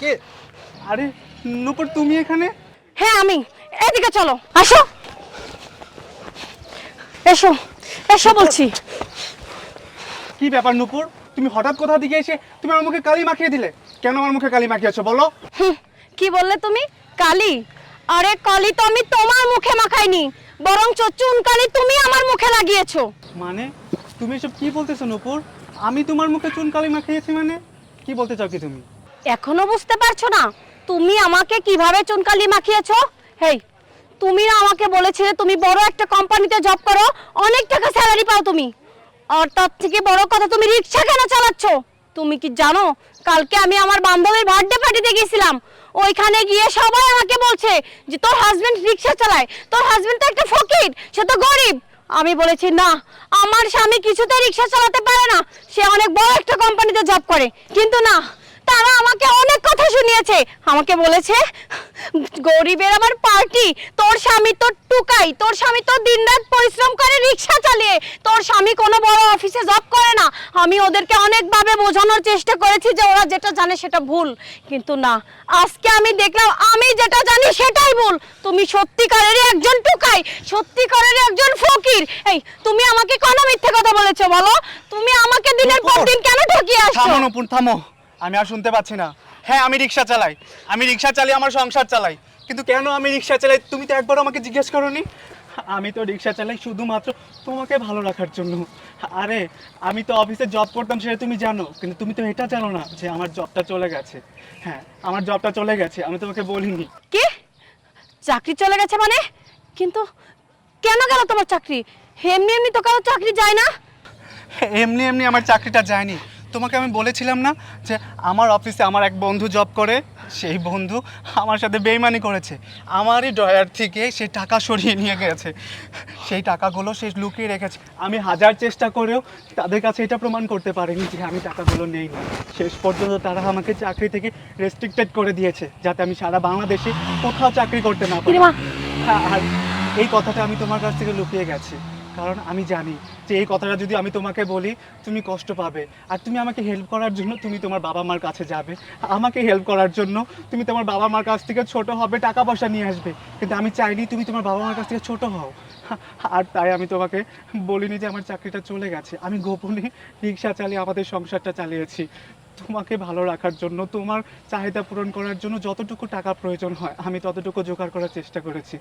কে? আরে নুপুর তুমি এখানে? হ্যাঁ আমি। এদিকে চলো। আসো। এসো। এসো বলছি। কি ব্যাপার নুপুর? তুমি হঠাৎ কোথা দিকে এসে তুমি আমার মুখে কালি মাখিয়ে দিলে? কেন আমার মুখে কালি মাখিয়েছো বলো? কি বললে তুমি? কালি? আরে কালি তো আমি তোমার মুখে মাখাইনি বরং চুন কালি তুমি আমার মুখে লাগিয়েছো। মানে? তুমি এসব কি বলতেছো নুপুর? আমি তোমার মুখে চুন কালি মাখিয়েছি মানে? কি বলতে চাও কি তুমি? এখনও বুঝতে পারছ না? তুমি আমাকে কীভাবে চুনকালি মাখিয়েছো হেই, তুমি না আমাকে বলেছিলে তুমি বড় একটা কোম্পানিতে জব করো, অনেক টাকা স্যালারি পাও তুমি। আর তার থেকে বড় কথা তুমি রিক্সা কেন চালাচ্ছ? তুমি কি জানো? কালকে আমি আমার বান্ধবীর বার্থডে পার্টিতে গেছিলাম ওইখানে গিয়ে সবাই আমাকে বলছে যে, তোর হাজবেন্ড রিক্সা চালায়। তোর হাজবেন্ড তো একটা ফকির, সে তো গরিব। আমি বলেছি, না, আমার স্বামী কিছুতে রিক্সা চালাতে পারে না। সে অনেক বড় একটা কোম্পানিতে জব করে। কিন্তু না তারা আমাকে অনেক কথা শুনিয়েছে। আমাকে বলেছে গরিবের আমার পার্টি তোর স্বামী তোর টুকাই তোর স্বামী তো দিনরাত পরিশ্রম করে রিক্সা চালিয়ে তোর স্বামী কোনো বড় অফিসে জব করে না। আমি ওদেরকে অনেকভাবে বোঝানোর চেষ্টা করেছি যে ওরা যেটা জানে সেটা ভুল। কিন্তু না আজকে আমি দেখলাম আমি যেটা জানি সেটাই ভুল। তুমি সত্যিকারেরই একজন টুকাই সত্যিকারেরই একজন ফকির। এই তুমি আমাকে কেন মিথ্যে কথা বলেছ বলো? তুমি আমাকে দিনের পর দিন কেন ঠকিয়ে আসছো? থামো। আমি আর শুনতে পাচ্ছি না। হ্যাঁ আমি রিক্সা চালাই। আমি রিক্সা চালিয়ে আমার সংসার চালাই। কিন্তু কেন আমি রিক্সা চালাই? তুমি তো একবার আমাকে জিজ্ঞেস করনি। আমি তো রিক্সা চালাই শুধুমাত্র তোমাকে ভালো রাখার জন্য। আরে আমি তো অফিসে জব করতাম সেটা তুমি জানো কিন্তু তুমি তো এটা জানো না যে আমার জবটা চলে গেছে। হ্যাঁ আমার জবটা চলে গেছে আমি তোমাকে বলিনি। কি? চাকরি চলে গেছে মানে? কিন্তু কেন গেল তোমার চাকরি? এমনি এমনি তো কারও চাকরি যায় না। এমনি এমনি আমার চাকরিটা যায়নি। তোমাকে আমি বলেছিলাম না যে আমার অফিসে আমার এক বন্ধু জব করে সেই বন্ধু আমার সাথে বেইমানি করেছে। আমারই ড্রয়ার থেকে সে টাকা সরিয়ে নিয়ে গেছে। সেই টাকাগুলো সে লুকিয়ে রেখেছে। আমি হাজার চেষ্টা করেও তাদের কাছে এটা প্রমাণ করতে পারিনি যে আমি টাকাগুলো নেই। না শেষ পর্যন্ত তারা আমাকে চাকরি থেকে রেস্ট্রিক্টেড করে দিয়েছে যাতে আমি সারা বাংলাদেশে কোথাও চাকরি করতে না পারি। হ্যাঁ, আর এই কথাটা আমি তোমার কাছ থেকে লুকিয়ে গেছি। কারণ আমি জানি যে এই কথাটা যদি আমি তোমাকে বলি, তুমি কষ্ট পাবে। আর তুমি আমাকে হেল্প করার জন্য তুমি তোমার বাবা মার কাছে যাবে। আমাকে হেল্প করার জন্য তুমি তোমার বাবা মার কাছ থেকে ছোট হবে টাকা পয়সা নিয়ে আসবে। কিন্তু আমি চাইনি তুমি তোমার বাবা মার কাছ থেকে ছোট হও। আর তাই আমি তোমাকে বলিনি যে আমার চাকরিটা চলে গেছে। আমি গোপনে রিক্সা চালিয়ে আমাদের সংসারটা চালিয়েছি। তোমাকে ভালো রাখার জন্য, তোমার চাহিদা পূরণ করার জন্য যতটুকু টাকা প্রয়োজন হয়, আমি ততটুকু জোগাড় করার চেষ্টা করেছি।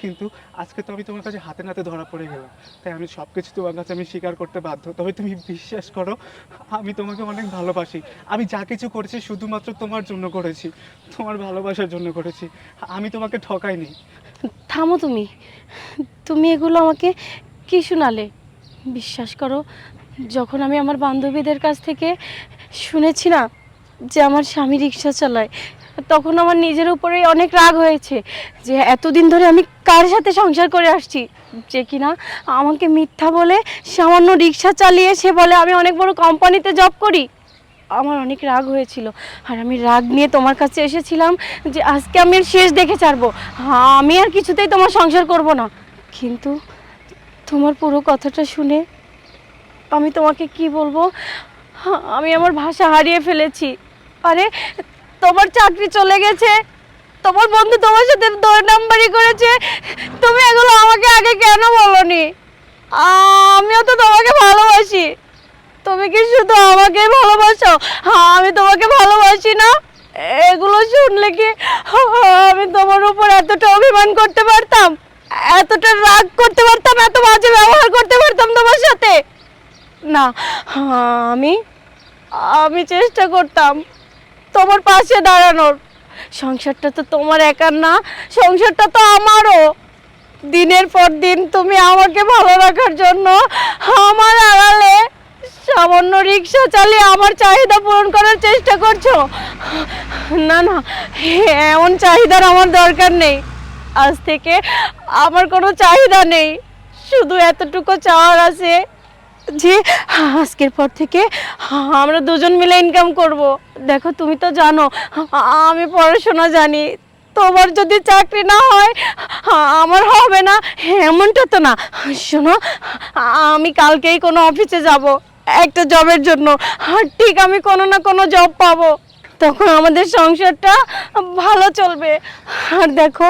কিন্তু আজকে তো আমি তোমার কাছে হাতে নাতে ধরা পড়ে গেলাম। তাই আমি সব কিছু তোমার কাছে আমি স্বীকার করতে বাধ্য। তবে তুমি বিশ্বাস করো, আমি তোমাকে অনেক ভালোবাসি। আমি যা কিছু করেছি শুধুমাত্র তোমার জন্য করেছি। তোমার ভালোবাসার জন্য করেছি। আমি তোমাকে ঠকাইনি। থামো তুমি। তুমি এগুলো আমাকে কি শোনালে বিশ্বাস করো, যখন আমি আমার বান্ধবীদের কাছ থেকে শুনেছি না যে আমার স্বামী রিক্সা চালায়। তখন আমার নিজের উপরেই অনেক রাগ হয়েছে যে এতদিন ধরে আমি কার সাথে সংসার করে আসছি? যে কিনা আমাকে মিথ্যা বলে সামান্য রিক্সা চালিয়ে সে বলে আমি অনেক বড় কোম্পানিতে জব করি। আমার অনেক রাগ হয়েছিল। আর আমি রাগ নিয়ে তোমার কাছে এসেছিলাম যে আজকে আমি এর শেষ দেখে ছাড়বো। হ্যাঁ আমি আর কিছুতেই তোমার সংসার করব না। কিন্তু তোমার পুরো কথাটা শুনে আমি তোমাকে কি বলব? আমি আমার ভাষা হারিয়ে ফেলেছি। আরে, তোমার চাকরি চলে গেছে। তোমার বন্ধু তোমার সাথে দুই নাম্বারই করেছে। তুমি এগুলো আমাকে আগে কেন বলনি? আমিও তো তোমাকে ভালোবাসি। তুমি কি শুধু আমাকে ভালোবাসো? হ্যাঁ আমি তোমাকে ভালোবাসি না? এগুলো শুনলে কি আমি তোমার উপর এতটা অভিমান করতে পারতাম? এতটা রাগ করতে পারতাম? এত বাজে ব্যবহার করতে পারতাম তোমার সাথে? না, আমি আমি চেষ্টা করতাম তোমার পাশে দাঁড়ানোর। সংসারটা তো তোমার একার না, সংসারটা তো আমারও। দিনের পর দিন তুমি আমাকে ভালো রাখার জন্য আমার আড়ালে সামান্য রিক্সা চালিয়ে আমার চাহিদা পূরণ করার চেষ্টা করছ। না না, এমন চাহিদার আমার দরকার নেই। আজ থেকে আমার কোনো চাহিদা নেই। শুধু এতটুকু চাওয়ার আছে। যে আজকের পর থেকে আমরা দুজন মিলে ইনকাম করব। দেখো, তুমি তো জানো আমি পড়াশোনা জানি। তোমার যদি চাকরি না হয় আমার হবে না। এমনটা তো না। শোনো, আমি কালকেই কোনো অফিসে যাব, একটা জবের জন্য। ঠিক আমি কোনো না কোনো জব পাবো। তখন আমাদের সংসারটা ভালো চলবে। আর দেখো,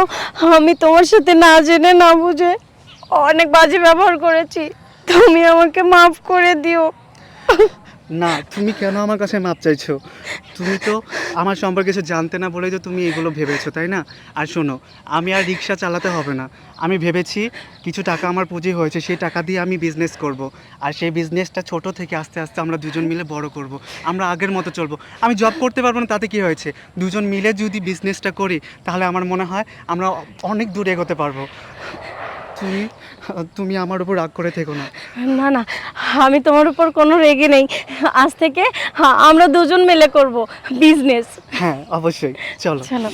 আমি তোমার সাথে না জেনে না বুঝে অনেক বাজে ব্যবহার করেছি। তুমি আমাকে মাফ করে দিও। না, তুমি কেন আমার কাছে মাপ চাইছো? তুমি তো আমার সম্পর্কে কিছু জানতে না বলেই তো তুমি এগুলো ভেবেছো, তাই না? আর শোনো, আমি আর রিক্সা চালাতে হবে না। আমি ভেবেছি কিছু টাকা আমার পুঁজি হয়েছে, সেই টাকা দিয়ে আমি বিজনেস করব। আর সেই বিজনেসটা ছোট থেকে আস্তে আস্তে আমরা দুজন মিলে বড় করব। আমরা আগের মতো চলবো। আমি জব করতে পারব না, তাতে কি হয়েছে? দুজন মিলে যদি বিজনেসটা করি, তাহলে আমার মনে হয় আমরা অনেক দূর এগোতে পারব। তুমি তুমি আমার উপর রাগ করে থেকো না। না না আমি তোমার উপর কোনো রেগে নেই। আজ থেকে আমরা দুজন মিলে করব বিজনেস। হ্যাঁ অবশ্যই। চলো। চলো।